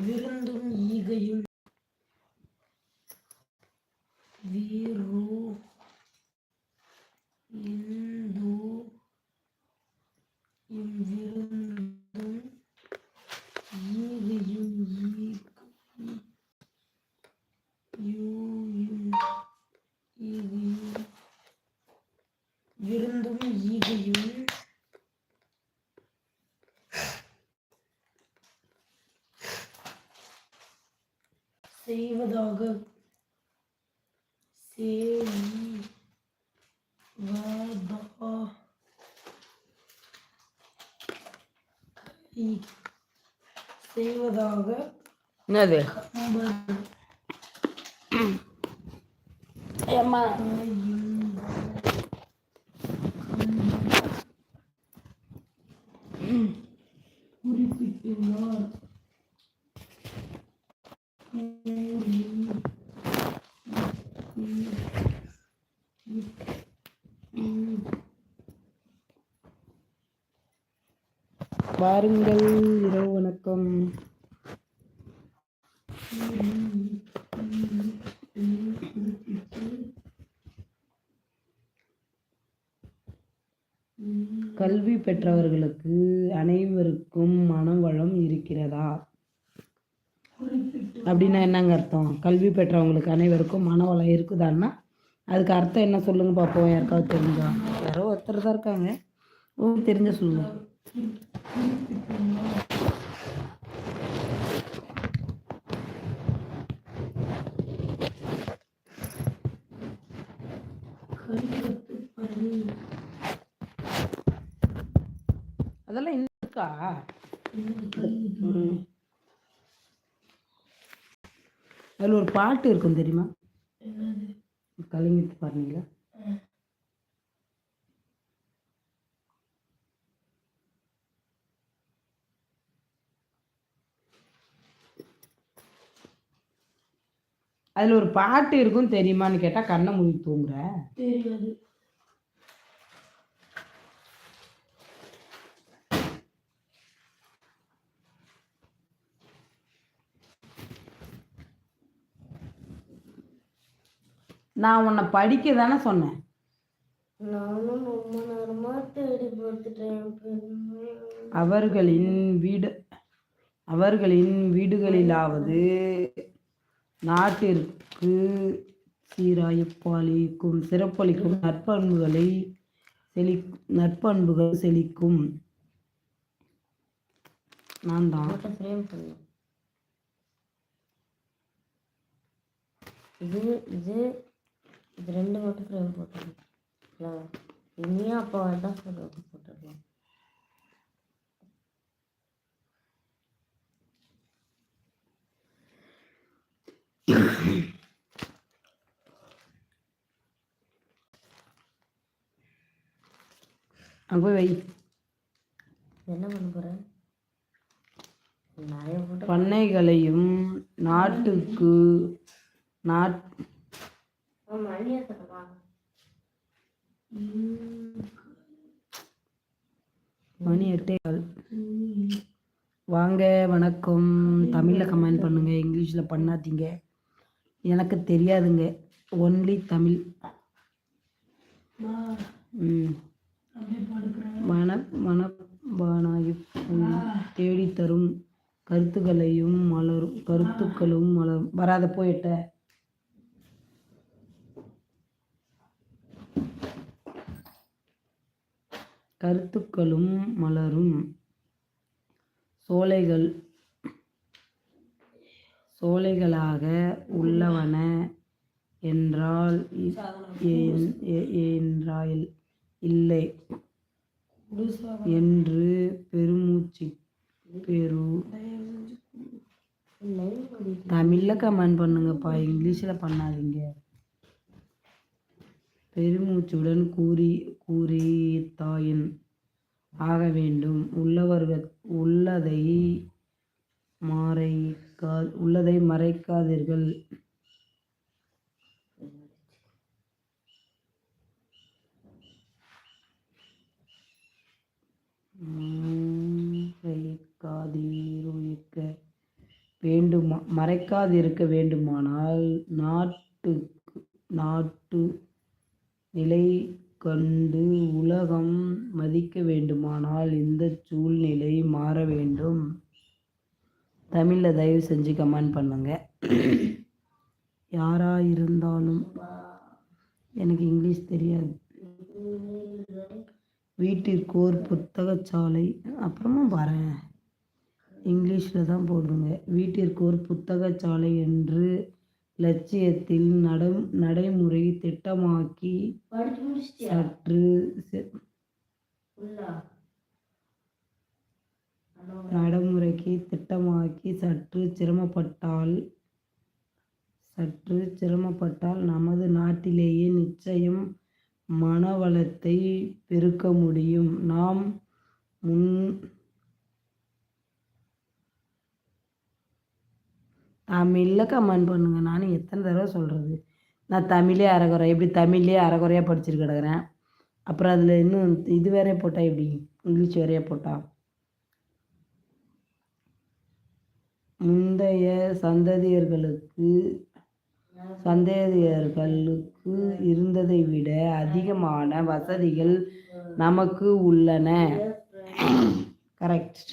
விருந்தும் ஈகையும் Veeru Hindu. இவ்விருந்தும் ஈகையும். விருந்தும் ஈகையும் Seivadoga. Seivadó. Seivadoga. Nada. É uma... வாருங்கள் இரவு வணக்கம். கல்வி பெற்றவர்களுக்கு அனைவருக்கும் மனவளம் இருக்கிறதா? அப்படின்னா என்னங்க அர்த்தம்? கல்வி பெற்றவங்களுக்கு அனைவருக்கும் மனவளம் இருக்குதான்னா? அதுக்கு அர்த்தம் என்ன சொல்லுங்க பார்ப்போம் யாருக்காவது தெரிஞ்சா? யாரோ ஒருத்தர் தான் இருக்காங்க. தெரிஞ்ச சொல்லுங்க. அதெல்லாம் இன்னும் இருக்கா ம். அதில் ஒரு பாட்டு இருக்கும் தெரியுமா கலைஞர் பாருங்களா அதில் ஒரு பாட்டு இருக்கும் தெரியுமான்னு கேட்டால் கண்ணை மூடி தூங்குற. தெரியாது. நான் உன்னை படிக்க தானே சொன்னேன். நானும் ரொம்ப நேரமா தேடி பார்த்துட்டேன் அவர்களின் வீடு அவர்களின் வீடுகளிலாவது நாட்டிற்கு சீராய்ப்பாளிக்கும் சிறப்பளிக்கும் நற்பண்புகளை செழி நற்பண்புகள் செழிக்கும். நான் தான். இது இது இது ரெண்டு மட்டும் ஃப்ரேம் போட்டுருக்கேன் இனியும் அப்போ தான் போட்டுருக்கலாம் அங்கே போய் வை. என்ன பண்ண போகிறேன் பண்ணைகளையும் நாட்டுக்கு நாட் மணி வாங்க வணக்கம். தமிழில் கமெண்ட் பண்ணுங்க இங்கிலீஷில் பண்ணாதீங்க. எனக்கு தெரியாதுங்க. ஒன்லி தமிழ். மன மனபானாய் தேடித்தரும் கருத்துக்களையும் மலரும் கருத்துக்களும் மலரும். வராத போயிட்ட கருத்துக்களும் மலரும். சோலைகள் சோலைகளாக உள்ளவன என்றால் இ- ஏன்- ஏ- என்றால் இல்லை என்று பெருமூச்சு பெரு தமிழில் கமெண்ட் பண்ணுங்கப்பா இங்கிலீஷில் பண்ணாதீங்க. பெருமூச்சுடன் கூறி கூறி தாயின் ஆக வேண்டும். உள்ளவர்கள் உள்ளதை மறைக்கா உள்ளதை மறைக்காதீர்கள். மறைக்காதீருக்க வேண்டுமா மறைக்காதிருக்க வேண்டுமானால் நாட்டுக்கு நாட்டு நிலை கண்டு உலகம் மதிக்க வேண்டுமானால் இந்த சூழ்நிலை மாற வேண்டும். தமிழில் தயவு செஞ்சு கமெண்ட் பண்ணுங்க. யாராக இருந்தாலும் எனக்கு இங்கிலீஷ் தெரியாது. வீட்டிற்கு ஒரு புத்தகச்சாலை அப்புறமா வரேன். இங்கிலீஷில் தான் போடுங்க. வீட்டிற்கு ஒரு புத்தகச்சாலை என்று லட்சியத்தில் நட நடைமுறை திட்டமாக்கி சற்று திட்டமாக்கி சற்று சிரமப்பட்டால் சற்று சிரமப்பட்டால் நமது நாட்டிலேயே நிச்சயம் மனவளத்தை பெருக்க முடியும். நாம் முன் தமிழில் கமெண்ட் பண்ணுங்க. நானும் எத்தனை தடவை சொல்கிறது நான் தமிழே அறகுறை எப்படி தமிழ்லேயே அறகுறையாக படிச்சுட்டு கிடக்குறேன். அப்புறம் அதில் இன்னும் இது வேறே போட்டால் எப்படி? இங்கிலீஷ் வேறையே போட்டால் முந்தைய சந்ததியர்களுக்கு சந்ததியர்களுக்கு இருந்ததை விட அதிகமான வசதிகள் நமக்கு உள்ளன. கரெக்ட்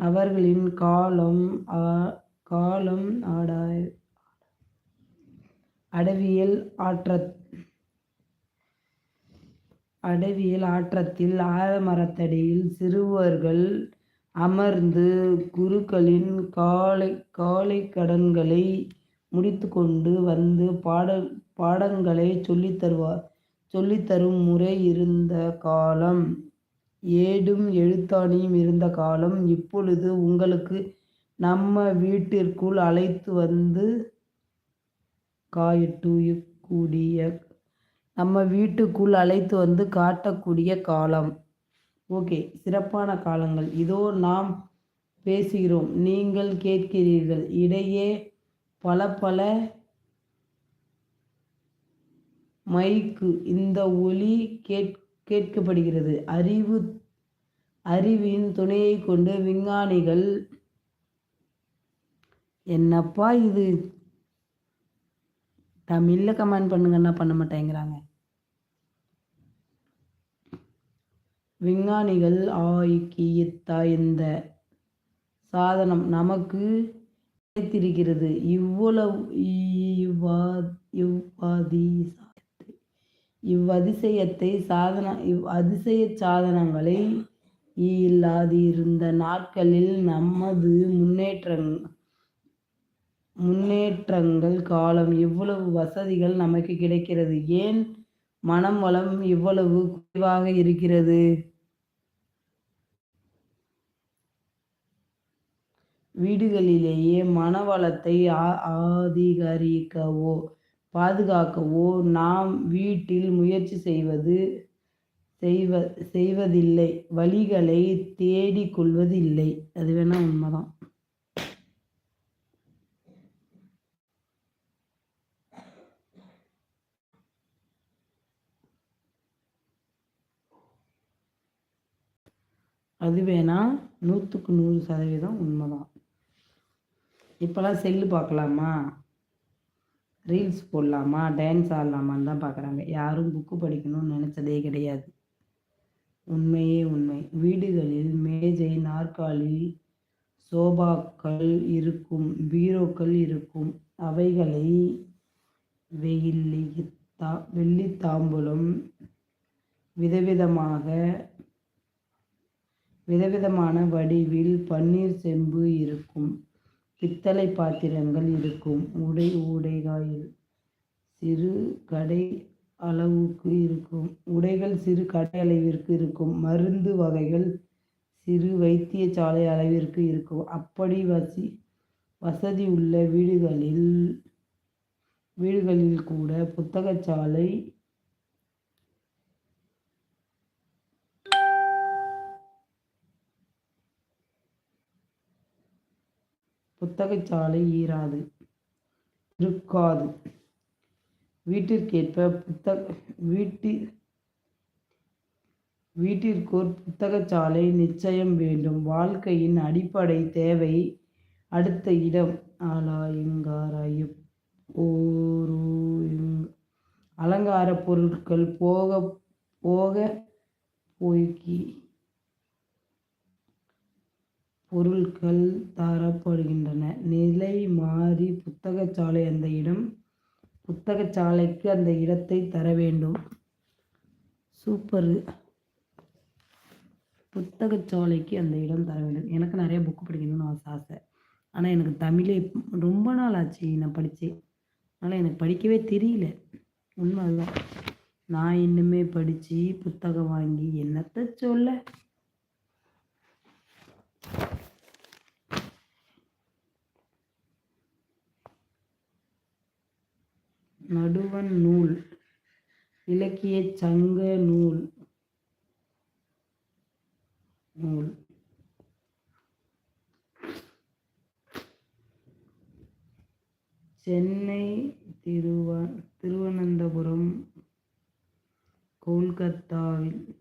அவர்களின் காலம் காலம் ஆடாய் அடவியல் ஆற்ற அடவியல் ஆற்றத்தில் ஆலமரத்தடியில் சிறுவர்கள் அமர்ந்து குருக்களின் காலை காலை கடன்களை முடித்துக்கொண்டு வந்து பாட பாடங்களை சொல்லித் தருவார் சொல்லித் தரும் முறை இருந்த காலம். ஏடும் எழுத்தாணியும் இருந்த காலம். இப்பொழுது உங்களுக்கு நம்ம வீட்டிற்குள் அழைத்து வந்து காயக்கூடிய நம்ம வீட்டுக்குள் அழைத்து வந்து காட்டக்கூடிய காலம். ஓகே சிறப்பான காலங்கள். இதோ நாம் பேசுகிறோம். நீங்கள் கேட்கிறீர்கள். இடையே பல பல மைக்கு இந்த ஒலி கேட் கேட்கப்படுகிறது. அறிவு அறிவின் துணையை கொண்டு விஞ்ஞானிகள் என்னப்பா இது? தமிழில் கமெண்ட் பண்ணுங்கன்னா பண்ண மாட்டேங்கிறாங்க. விஞ்ஞானிகள் ஆக்கியத்த இந்த சாதனம் நமக்கு கிடைத்திருக்கிறது? இவ்வளவு இவ்வாதி இவ்வதிசயத்தை சாதன இவ் அதிசய சாதனங்களை இல்லாதிருந்த நாட்களில் நமது முன்னேற்றங் முன்னேற்றங்கள் காலம் இவ்வளவு வசதிகள் நமக்கு கிடைக்கிறது. ஏன் மனம் வளம் இவ்வளவு குறைவாக இருக்கிறது. வீடுகளிலேயே மனவளத்தை ஆ- ஆதிகரிக்கவோ பாதுகாக்கவோ நாம் வீட்டில் முயற்சி செய்வது செய்வ செய்வதில்லை. வழிகளை தேடிக் கொள்வதில்லை. அது வேணா உண்மைதான். அது வேணால் நூற்றுக்கு நூறு சதவீதம் உண்மைதான். இப்போல்லாம் செல்லு பார்க்கலாமா? ரீல்ஸ் போடலாமா? டான்ஸ் ஆடலாமான்னு தான் பார்க்குறாங்க. யாரும் புக்கு படிக்கணும்னு நினச்சதே கிடையாது. உண்மையே உண்மை. வீடுகளில் மேஜை நாற்காலி சோபாக்கள் இருக்கும் பீரோக்கள் இருக்கும். அவைகளை வெயில் தா வெள்ளி தாம்பூலம் விதவிதமாக விதவிதமான வடிவில் பன்னீர் செம்பு இருக்கும். பித்தளை பாத்திரங்கள் இருக்கும். உடை உடைகாயில் சிறு கடை அளவுக்கு இருக்கும். உடைகள் சிறு கடை அளவிற்கு இருக்கும். மருந்து வகைகள் சிறு வைத்தியசாலை அளவிற்கு இருக்கும். அப்படி வசி வசதி உள்ள வீடுகளில் வீடுகளில் கூட புத்தகச்சாலை புத்தகச்சாலை ஈராது இருக்காது. வீட்டிற்கேற்ப புத்தக வீட்டில் வீட்டிற்கோர் புத்தகச்சாலை நிச்சயம் வேண்டும். வாழ்க்கையின் அடிப்படை தேவை அடுத்த இடம். ஆலாயங்காராயப் அலங்கார பொருட்கள் போக போக போய்கி பொருட்கள் தரப்படுகின்றன. நிலை மாறி புத்தகச்சாலை அந்த இடம் புத்தகச்சாலைக்கு அந்த இடத்தை தர வேண்டும். சூப்பரு புத்தகச்சாலைக்கு அந்த இடம் தர வேண்டும். எனக்கு நிறைய புக்கு படிக்கணும்னு ஆசை ஆசை. ஆனால் எனக்கு தமிழே ரொம்ப நாள் ஆச்சு நான் படித்தேன். அதனால் எனக்கு படிக்கவே தெரியல. உண்மை அதுதான் நான் இன்னுமே படித்து புத்தகம் வாங்கி என்னத்தை சொல்ல? நடுவன் நூல் இலக்கியச் சங்க நூல் நூல். சென்னை திருவ திருவனந்தபுரம் கொல்கத்தாவில்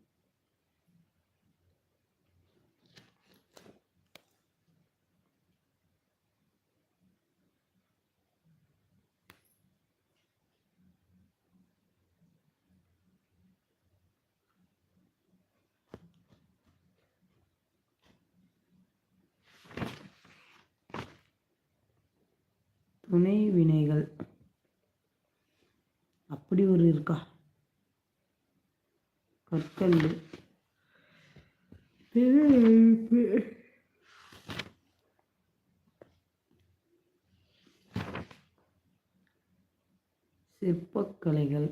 துணை வினைகள் அப்படி ஒரு இருக்கா? கற்கல் திரையமைப்பு சிற்பக்கலைகள்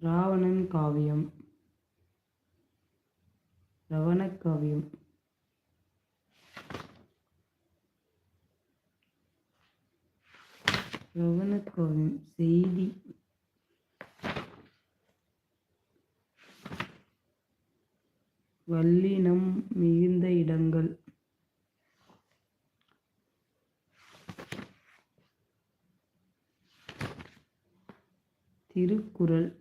ராவணன் காவியம். ரவணக் காவியம் செய்தி. வல்லினம் மிகுந்த இடங்கள். திருக்குறள்.